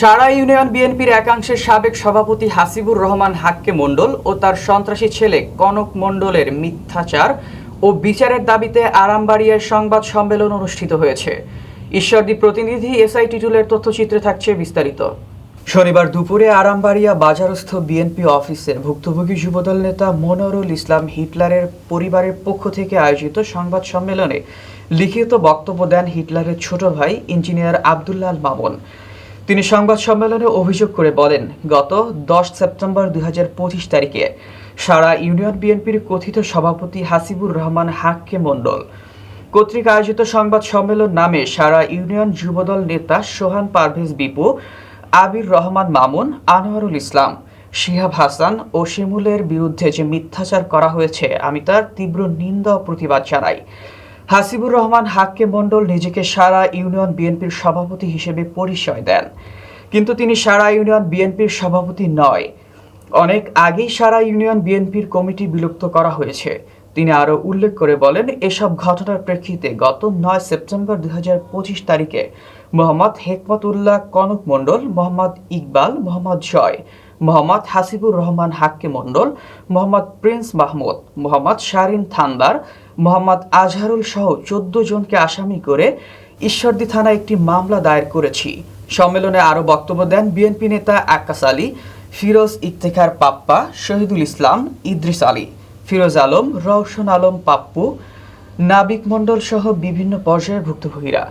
সারা union বিএনপির একাংশের সাবেক সভাপতি হাসিবুর রহমান হাক্কে মণ্ডল ও তার সন্ত্রাসী ছেলে কনক মণ্ডলের মিথ্যাচার ও বিচারের দাবিতে আরামবাড়িয়ায় সংবাদ সম্মেলন অনুষ্ঠিত হয়েছে। ঈশ্বরদী প্রতিনিধি এসআই টিটুলের তথ্যচিত্রে থাকছে বিস্তারিত। শনিবার দুপুরে আরামবাড়িয়া বাজারস্থ বিএনপি অফিসে ভুক্তভোগী যুবদল নেতা মনোরুল ইসলাম হিটলারের পরিবারের পক্ষ থেকে আয়োজিত সংবাদ সম্মেলনে লিখিত বক্তব্য দেন হিটলারের ছোট ভাই ইঞ্জিনিয়ার আবদুল্লাল মামুন। তিনি সংবাদ সম্মেলনে অভিযোগ করে বলেন, গত দশ সেপ্টেম্বর দুই তারিখে সারা ইউনিয়ন বিএনপির কথিত সভাপতি হাসিবুর রহমান হাক্কে মণ্ডল কর্তৃক আয়োজিত সংবাদ সম্মেলন নামে সারা ইউনিয়ন যুবদল নেতা সোহান পারভেজ বিপু, আবির রহমান মামুন, আনোয়ারুল ইসলাম, শিহাব হাসান ও শিমুলের বিরুদ্ধে যে মিথ্যাচার করা হয়েছে, আমি তার তীব্র নিন্দা ও প্রতিবাদ জানাই। হাসিবুর রহমান হাক্কে মণ্ডল নিজেকে সারা ইউনিয়ন বিএনপির সভাপতি হিসেবে পরিচয় দেন। কিন্তু তিনি সারা ইউনিয়ন বিএনপির সভাপতি নয়। অনেক আগেই সারা ইউনিয়ন বিএনপির কমিটি বিলুপ্ত করা হয়েছে। তিনি আরও উল্লেখ করে বলেন, এসব ঘটনার প্রেক্ষিতে গত নয় সেপ্টেম্বর দুই হাজার পঁচিশ তারিখে মোহাম্মদ হেকমতুল্লাহ কনক মণ্ডল, মোহাম্মদ ইকবাল, মোহাম্মদ জয়, মোহাম্মদ হাসিবুর রহমান হাক্কে মণ্ডল, মোহাম্মদ প্রিন্স মাহমুদ, মোহাম্মদ শারিন থান্দার মোহাম্মদ আজহারুল সহ চোদ্দ জনকে আসামি করে ঈশ্বরদী থানায় একটি মামলা দায়ের করেছি। সম্মেলনে আরও বক্তব্য দেন বিএনপি নেতা আক্কাস আলী, ফিরোজ ইফতেখার পাপ্পা, শহীদুল ইসলাম, ইদ্রিস আলী, ফিরোজ আলম, রওশন আলম পাপ্পু, নাবিক মণ্ডল সহ বিভিন্ন পর্যায়ের ভুক্তভোগীরা।